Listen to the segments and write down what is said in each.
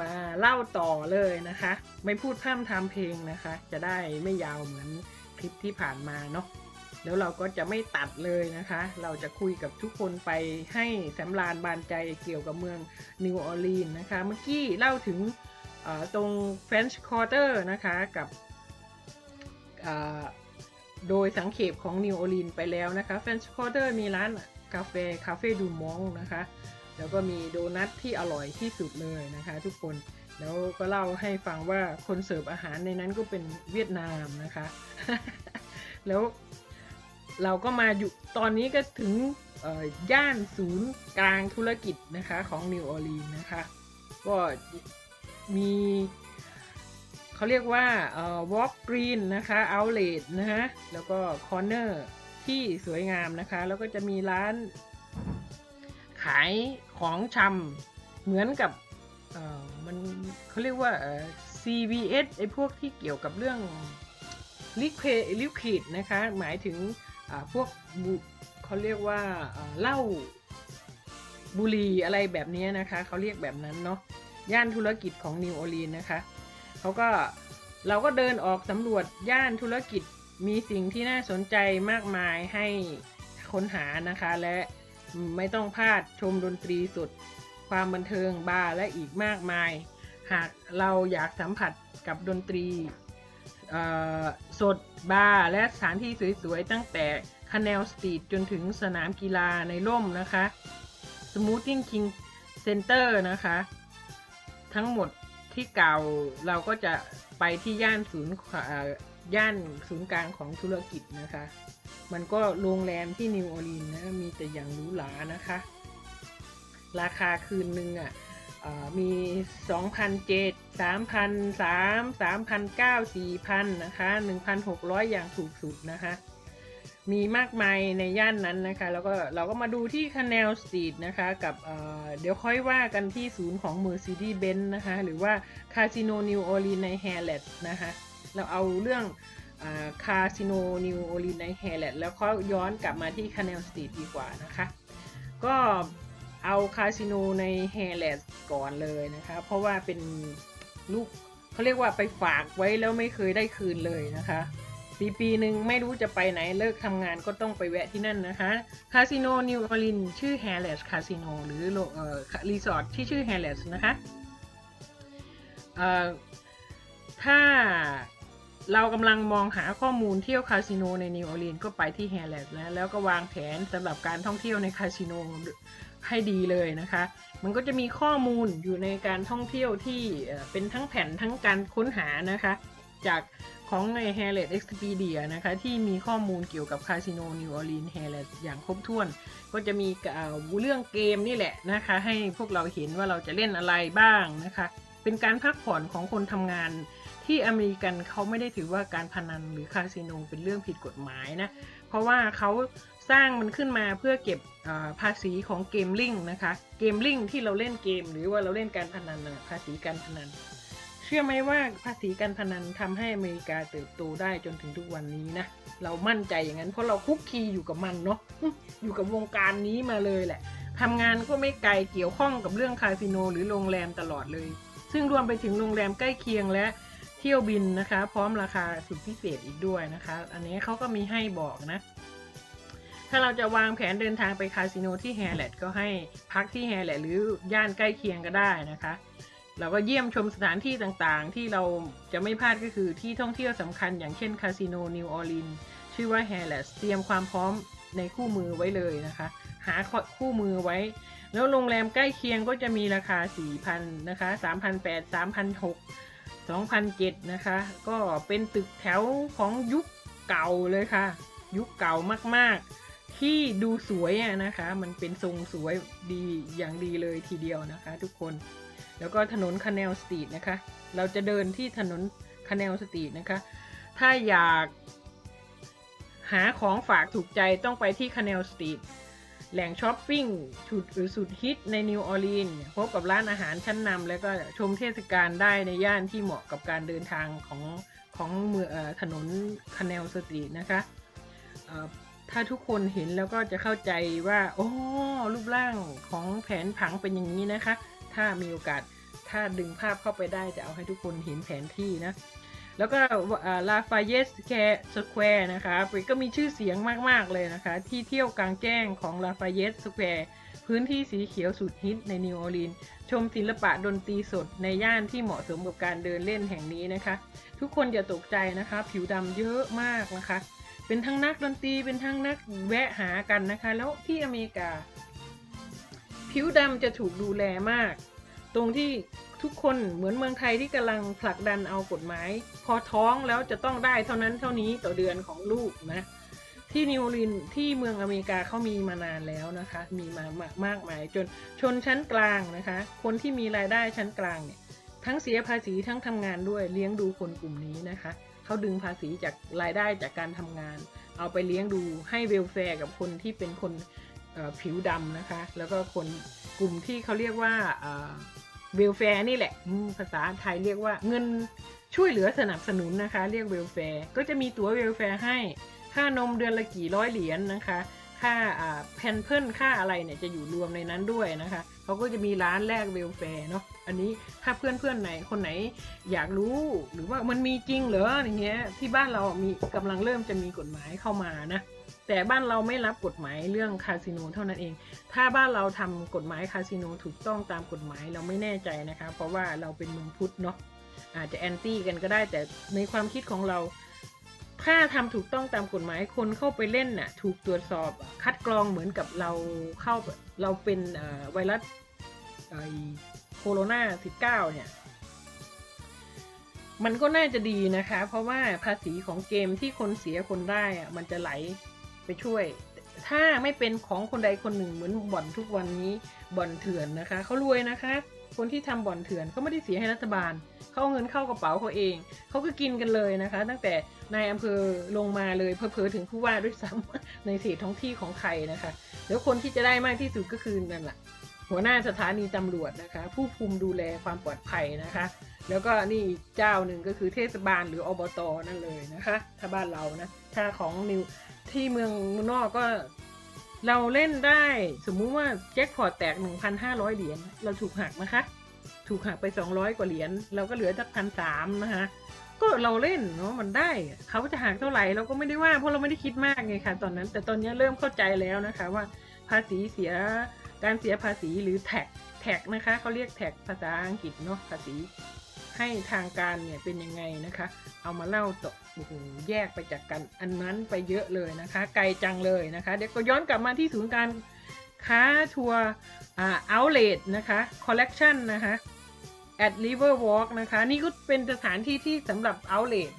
มาเล่าต่อเลยนะคะ ไม่พูดพร่ำทำเพลงนะคะ จะได้ไม่ยาวเหมือนคลิปที่ผ่านมาเนาะแล้วเราก็จะไม่ตัดเลยนะคะ เราจะคุยกับทุกคนไปให้สำราญบานใจเกี่ยวกับเมืองนิวออร์ลีนนะคะ เมื่อกี้เล่าถึงตรง French Quarter นะคะกับโดยสังเขปของนิวออร์ลีนไปแล้วนะคะ French Quarter มีร้านกาแฟคาเฟ่ดูมองนะคะ แล้วก็มีโดนัทที่อร่อยที่สุดเลยนะคะทุกคนแล้วก็เล่าให้ฟังว่าคนเสิร์ฟอาหารในนั้นก็เป็นเวียดนามนะคะ แล้วเราก็มาอยู่ตอนนี้ก็ถึงย่านศูนย์กลางธุรกิจนะคะของนิวออร์ลีนนะคะ ก็มีเขาเรียกว่าเอ่อ Walk Green นะคะ Outlet นะฮะแล้วก็ Corner ที่สวยงามนะคะ แล้วก็จะมีร้าน ขายของชำเหมือนกับเออมันเขาเรียกว่าเออ CVS ไอพวกที่เกี่ยวกับเรื่องลิควิดลิควิดนะคะ หมายถึงพวกเขาเรียกว่าเอ่อเหล้าบุหรี่อะไรแบบนี้นะคะ เขาเรียกแบบนั้นเนาะย่านธุรกิจของนิวออร์ลีนนะคะเขาก็เราก็เดินออกสำรวจย่านธุรกิจมีสิ่งที่น่าสนใจมากมายให้ค้นหานะคะและ ไม่ต้องพลาดชมดนตรีสด ความบันเทิงบาร์และอีกมากมาย หากเราอยากสัมผัสกับดนตรีสดบาร์และสถานที่สวยๆ ตั้งแต่คาเนลสตรีทจนถึงสนามกีฬาในร่มนะคะ Smoothing King Center นะคะ ทั้งหมดที่เก่าเราก็จะไปที่ย่านศูนย์ ย่านศูนย์กลางของธุรกิจนะคะ มันก็โรงแรมที่นิวออร์ลีนนะมีแต่อย่างหรูหรานะคะ ราคาคืนหนึ่งอะเอ่อมี 2,007 3,003 3,009 4,000 นะคะ 1,600 อย่างถูกสุดนะคะ มีมากมายในย่านนั้นนะคะ แล้วก็เราก็มาดูที่คา n นลสตรีทนะคะ กับเเดี๋ยวค่อยว่ากันที่ศูนย์ของ Mercedes-Benz นะคะ หรือว่าคาสิโนนิวออร์ลีนในแฮร์เลตนะคะ เราเอาเรื่องคาสิโนนิวโอลินในแฮร์เลตแล้วก็ย้อนกลับมาที่คา n นลสตรีทดีกว่านะคะ ก็เอาคาสิโนในแฮร์เลตก่อนเลยนะคะ เพราะว่าเป็นลูกเขาเรียกว่าไปฝากไว้แล้วไม่เคยได้คืนเลยนะคะปีปีหนึ่งไม่รู้จะไปไหนเลิกทำงานก็ต้องไปแวะที่นั่นนะคะคาสิโนนิวออร์ลินชื่อแฮร์เลตคาสิโนหรือรีสอร์ทที่ชื่อแฮร์เลตนะคะถ้า เรากำลังมองหาข้อมูลเที่ยวคาสิโนในนิวออร์ลีนก็ไปที่แฮร์แลนด์แล้วแล้วก็วางแผนสำหรับการท่องเที่ยวในคาสิโนให้ดีเลยนะคะ มันก็จะมีข้อมูลอยู่ในการท่องเที่ยวที่เป็นทั้งแผนทั้งการค้นหานะคะ จากของใน h a r l e t Expedia นะคะ ที่มีข้อมูลเกี่ยวกับคาสิโนนิวออร์ลีนแฮร์เลอย่างครบถ้วน ก็จะมีเรื่องเกมนี่แหละนะคะ ให้พวกเราเห็นว่าเราจะเล่นอะไรบ้างนะคะ เป็นการพักผ่อนของคนทำงาน ที่อเมริกันเขาไม่ได้ถือว่าการพนันหรือคาสิโนเป็นเรื่องผิดกฎหมายนะ เพราะว่าเขาสร้างมันขึ้นมาเพื่อเก็บภาษีของเกมลิงนะคะ เกมลิงที่เราเล่นเกม หรือว่าเราเล่นการพนันนะภาษีการพนัน เชื่อไหมว่าภาษีการพนันทำให้อเมริกาเติบโตได้จนถึงทุกวันนี้นะ เรามั่นใจอย่างนั้นเพราะเราคุกคีอยู่กับมันเนาะ อยู่กับวงการนี้มาเลยแหละทำงานก็ไม่ไกลเกี่ยวข้องกับเรื่องคาสิโนหรือโรงแรมตลอดเลย ซึ่งรวมไปถึงโรงแรมใกล้เคียงและ เที่ยวบินนะคะ พร้อมราคาสุดพิเศษอีกด้วยนะคะ อันนี้เขาก็มีให้บอกนะ ถ้าเราจะวางแผนเดินทางไปคาสิโนที่แฮร์เลตก็ให้พักที่แฮร์เลตหรือย่านใกล้เคียงก็ได้นะคะเราก็เยี่ยมชมสถานที่ต่างๆ ที่เราจะไม่พลาดก็คือที่ท่องเที่ยวสำคัญอย่างเช่นคาสิโนนิวออร์ลีนชื่อว่าแฮร์เลตเตรียมความพร้อมในคู่มือไว้เลยนะคะ หาคู่มือไว้ แล้วโรงแรมใกล้เคียงก็จะมีราคา 4,000นะคะ3,800 3,600 2,007 นะคะ ก็เป็นตึกแถวของยุคเก่าเลยค่ะ ยุคเก่ามากๆ ที่ดูสวยนะคะ มันเป็นทรงสวยดีอย่างดีเลยทีเดียวนะคะทุกคน แล้วก็ถนนคา n นลสตรีทนะคะ เราจะเดินที่ถนนคา n นลสตรีทนะคะ ถ้าอยากหาของฝากถูกใจต้องไปที่คา n นลสตรีท แหล่งช้อปปิ้งชุดหรือสุดฮิตในนิวออร์ลีนพบกับร้านอาหารชั้นนำแล้วก็ชมเทศกาลได้ในย่านที่เหมาะกับการเดินทางของของเมืองเอ่อถนนคา n นลสตรีทนะคะถ้าทุกคนเห็นแล้วก็จะเข้าใจว่า โอ้รูปร่างของแผนผังเป็นอย่างนี้นะคะ ถ้ามีโอกาสถ้าดึงภาพเข้าไปได้จะเอาให้ทุกคนเห็นแผนที่นะ แล้วก็ลาฟายเยสแคสแควร์นะคะก็มีชื่อเสียงมาก ๆ เลยนะคะ ที่เที่ยวกลางแจ้งของลาฟายเยสสแควร์พื้นที่สีเขียวสุดฮิตในนิวออร์ลีนชมศิลปะดนตรีสดในย่านที่เหมาะสมกับการเดินเล่นแห่งนี้นะคะ ทุกคนอย่าตกใจนะคะ ผิวดำเยอะมากนะคะ เป็นทั้งนักดนตรีเป็นทั้งนักแวะหากันนะคะ แล้วที่อเมริกา ผิวดำจะถูกดูแลมาก ตรงที่ทุกคนเหมือนเมืองไทยที่กำลังผลักดันเอากฎหมาย พอท้องแล้วจะต้องได้เท่านั้นเท่านี้ต่อเดือนของลูกนะ ที่นิวออร์ลีนส์ที่เมืองอเมริกาเขามีมานานแล้วนะคะ มีมามากมากมายจนชนชั้นกลางนะคะ คนที่มีรายได้ชั้นกลางเนี่ยทั้งเสียภาษีทั้งทำงานด้วยเลี้ยงดูคนกลุ่มนี้นะคะเขาดึงภาษีจากรายได้จากการทำงาน เอาไปเลี้ยงดูให้เวลแฟร์กับคนที่เป็นคนผิวดำนะคะ แล้วก็คนกลุ่มที่เขาเรียกว่า เวลแฟร์นี่แหละ ภาษาไทยเรียกว่าเงินช่วยเหลือสนับสนุนนะคะ เรียกเวลแฟร์ก็จะมีตั๋วเวลแฟร์ให้ ค่านมเดือนละกี่ร้อยเหรียญนะคะ ค่าอ่าแพนเพิลค่าอะไรเนี่ยจะอยู่รวมในนั้นด้วยนะคะเขาก็จะมีร้านแลกเวลแฟร์เนาะอันนี้ถ้าเพื่อนเพื่อนๆไหนคนไหนอยากรู้หรือว่ามันมีจริงเหรออย่างเงี้ยที่บ้านเรามีกำลังเริ่มจะมีกฎหมายเข้ามานะ แต่บ้านเราไม่รับกฎหมายเรื่องคาสิโนเท่านั้นเอง ถ้าบ้านเราทำกฎหมายคาสิโนถูกต้องตามกฎหมายเราไม่แน่ใจนะคะ เพราะว่าเราเป็นเมืองพุทธเนาะอาจจะแอนตี้กันก็ได้ แต่ในความคิดของเรา ถ้าทำถูกต้องตามกฎหมายคนเข้าไปเล่นน่ะ ถูกตรวจสอบคัดกรองเหมือนกับเราเข้าเราเป็นไวรัสไอโคโรนา19 เนี่ยมันก็น่าจะดีนะคะ เพราะว่าภาษีของเกมที่คนเสียคนได้อะมันจะไหล ช่วย ถ้าไม่เป็นของคนใดคนหนึ่งเหมือนบ่อนทุกวันนี้บ่อนเถื่อนนะคะเขารวยนะคะ คนที่ทำบ่อนเถื่อนเขาไม่ได้เสียให้รัฐบาลเขาเอาเงินเข้ากระเป๋าเขาเองเขาก็กินกันเลยนะคะ ตั้งแต่นายอำเภอลงมาเลยเพอๆถึงผู้ว่าด้วยซ้ำในเขตท้องที่ของใครนะคะแล้วคนที่จะได้มากที่สุดก็คือนั่นแหละหัวหน้าสถานีตำรวจนะคะ ผู้คุมดูแลความปลอดภัยนะคะ แล้วก็นี่เจ้าหนึ่งก็คือเทศบาลหรืออบตนั่นเลยนะคะ ถ้าบ้านเรานะถ้าของนิว ที่เมืองนอกก็เราเล่นได้สมมุติว่าแจ็คพอตแตก 1,500 เหรียญเราถูกหักนะคะ ถูกหักไป 200 กว่าเหรียญเราก็เหลือสักพันสามนะคะก็เราเล่นเนาะมันได้เขาจะหักเท่าไหร่เราก็ไม่ได้ว่าเพราะเราไม่ได้คิดมากไงคะตอนนั้น แต่ตอนนี้เริ่มเข้าใจแล้วนะคะว่าภาษีเสียการเสียภาษีหรือแท็กแท็กนะคะเขาเรียกแท็กภาษาอังกฤษเนาะภาษี ให้ทางการเนี่ยเป็นยังไงนะคะ เอามาเล่าต่อโอ้โหแยกไปจากกันอันนั้นไปเยอะเลยนะคะ ไกลจังเลยนะคะ เดี๋ยวก็ย้อนกลับมาที่ศูนย์การค้าทัวร์อา outlet นะคะ collection นะคะ at river walk นะคะ นี่ก็เป็นสถานที่ที่สำหรับ outlet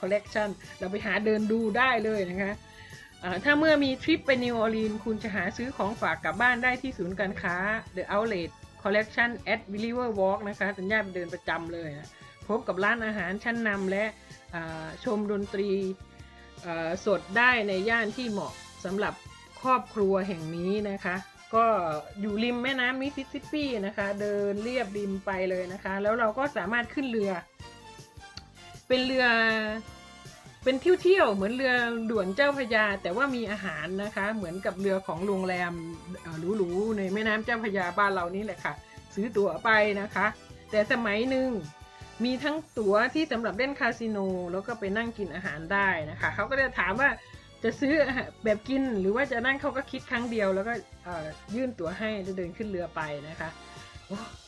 collection เราไปหาเดินดูได้เลยนะคะถ้าเมื่อมีทริปไปนิวออร์ลีน คุณจะหาซื้อของฝากกลับบ้านได้ที่ศูนย์การค้า the outlet collection at river walk นะคะสัญญาไปเดินประจำเลยนะพบกับร้านอาหารชั้นนำและชมดนตรีสดได้ในย่านที่เหมาะสำหรับครอบครัวแห่งนี้นะคะ ก็อยู่ริมแม่น้ำมิสซิสซิปปีนะคะ เดินเรียบริมไปเลยนะคะ แล้วเราก็สามารถขึ้นเรือ เป็นเรือ เป็นเที่ยวๆเหมือนเรือด่วนเจ้าพระยา แต่ว่ามีอาหารนะคะ เหมือนกับเรือของโรงแรมหรูๆในแม่น้ำเจ้าพระยาบ้านเรานี่แหละค่ะ ซื้อตั๋วไปนะคะ แต่สมัยหนึ่งมีทั้งตั๋วที่สำหรับเล่นคาสิโนแล้วก็ไปนั่งกินอาหารได้นะคะเขาก็จะถามว่าจะซื้อแบบกินหรือว่าจะนั่งเขาก็คิดครั้งเดียว แล้วก็ยื่นตั๋วให้จะเดินขึ้นเรือไปนะคะ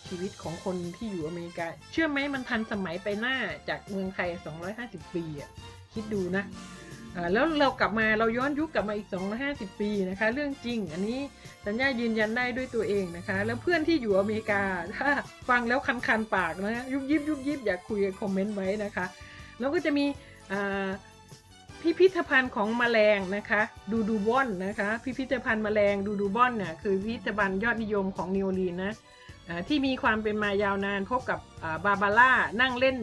ชีวิตของคนที่อยู่อเมริกา เชื่อไหมมันทันสมัยไปหน้าจากเมืองไทย 250 ปีอะ คิดดูนะอ่าแล้วเรากลับมาเราย้อนยุคกลับมาอีก 250 ปีนะคะ เรื่องจริง อันนี้สัญญายืนยันได้ด้วยตัวเองนะคะ แล้วเพื่อนที่อยู่อเมริกาถ้าฟังแล้วคันคันๆปากนะยุบยิบยุบยิบอยากคุยคอมเมนต์ไว้นะคะ แล้วก็จะมีอ่าพิพิธภัณฑ์ของแมลงนะคะดูดูบอนนะคะ พิพิธภัณฑ์แมลงดูดูบอนเนี่ยคือพิพิธภัณฑ์ยอดนิยมของนิวอรลีนนะอ่าที่มีความเป็นมายาวนานพบกับอ่าบาบาร่านั่งเล่น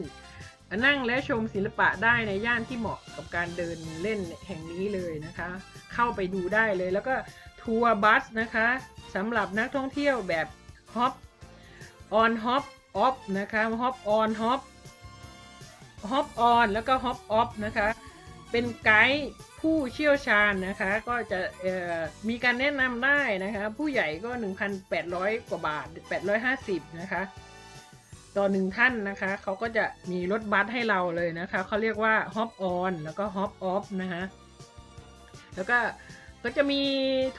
นั่งและชมศิลปะได้ในย่านที่เหมาะกับการเดินเล่นแห่งนี้เลยนะคะ เข้าไปดูได้เลยแล้วก็ทัวร์บัสนะคะสำหรับนักท่องเที่ยวแบบฮอปออนฮอปออฟนะคะฮอปออนฮอปฮอปออนแล้วก็ฮอปออฟนะคะเป็นไกด์ผู้เชี่ยวชาญนะคะ ก็จะมีการแนะนำได้นะคะ ผู้ใหญ่ก็ 1,800 กว่าบาท 850 นะคะ ต่อหนึ่งท่านนะคะ เขาก็จะมีรถบัสให้เราเลยนะคะ เขาเรียกว่า hop on แล้วก็ hop off นะคะแล้วก็ก็จะมี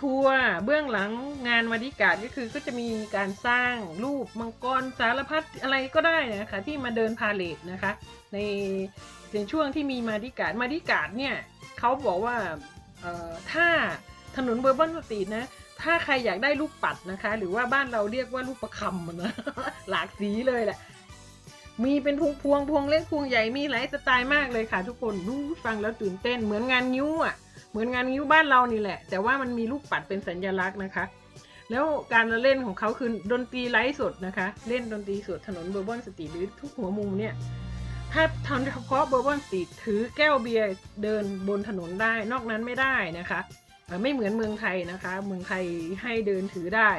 ทัวร์เบื้องหลังงานมาดิการก็คือก็จะมีการสร้างรูปมังกรสารพัดอะไรก็ได้นะคะ ที่มาเดินพาเลทนะคะ ในในช่วงที่มีมาดิการมาดิการเนี่ยเขาบอกว่าถ้าถนนเบอร์บอนสตรีทนะ ถ้าใครอยากได้ลูกปัดนะคะ หรือว่าบ้านเราเรียกว่าลูกประคำนะหลากสีเลยแหละ มีเป็นพวงพวงพวงเล็กพวงใหญ่มีหลายสไตล์มากเลยค่ะ ทุกคนรู้ฟังแล้วตื่นเต้นเหมือนงานนิ้วอะเหมือนงานนิ้วบ้านเรานี่แหละ แต่ว่ามันมีลูกปัดเป็นสัญลักษณ์นะคะ แล้วการเล่นของเขาคือดนตรีไลฟ์สดนะคะ เล่นดนตรีสดถนนเบอร์บอนสตรีทหรือทุกหัวมุมเนี่ยถ้าทำเฉพาะเบอร์บอนสตรีทถือแก้วเบียร์เดินบนถนนได้ นอกนั้นไม่ได้นะคะ ไม่เหมือนเมืองไทยนะคะ เมืองไทยให้เดินถือได้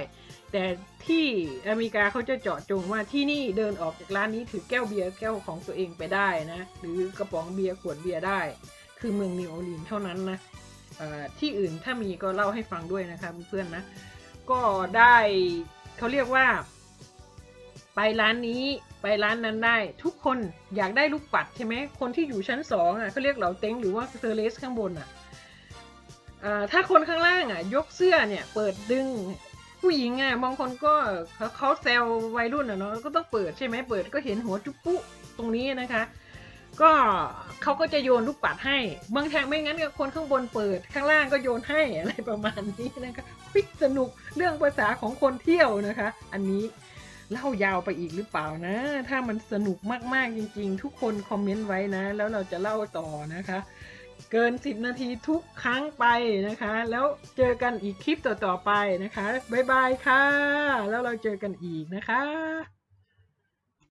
แต่ที่อเมริกาเขาจะเจาะจงว่าที่นี่เดินออกจากร้านนี้ถือแก้วเบียร์แก้วของตัวเองไปได้นะ หรือกระป๋องเบียร์ขวดเบียร์ได้ คือเมืองนิวออร์ลีนส์เท่านั้นนะที่อื่นถ้ามีก็เล่าให้ฟังด้วยนะคะเพื่อนๆนะ ก็ได้เขาเรียกว่า ไปร้านนี้ไปร้านนั้นได้ ทุกคนอยากได้ลูกปัดใช่ไหมคนที่อยู่ชั้นสองอะเขาเรียกเหล่าเต็งหรือว่าเซอร์เลสข้างบนอะ ถ้าคนข้างล่างอะ ยกเสื้อเนี่ย เปิดดึง ผู้หญิงอะบางคนก็เขาเขาแซววัยรุ่นอะเนาะก็ต้องเปิดใช่ไหมเปิดก็เห็นหัวจุ๊ปุ๊ตรงนี้นะคะ ก็เขาก็จะโยนลูกปัดให้บางทางไม่งั้นก็คนข้างบนเปิดข้างล่างก็โยนให้อะไรประมาณนี้นะคะวิสนุกเรื่องภาษาของคนเที่ยวนะคะ อันนี้เล่ายาวไปอีกหรือเปล่านะ ถ้ามันสนุกมากๆจริง ๆ ทุกคนคอมเมนต์ไว้นะ แล้วเราจะเล่าต่อนะคะ เกิน 10 นาทีทุกครั้งไปนะคะ แล้วเจอกันอีกคลิปต่อๆไปนะคะ บ๊ายบายค่ะ แล้วเราเจอกันอีกนะคะ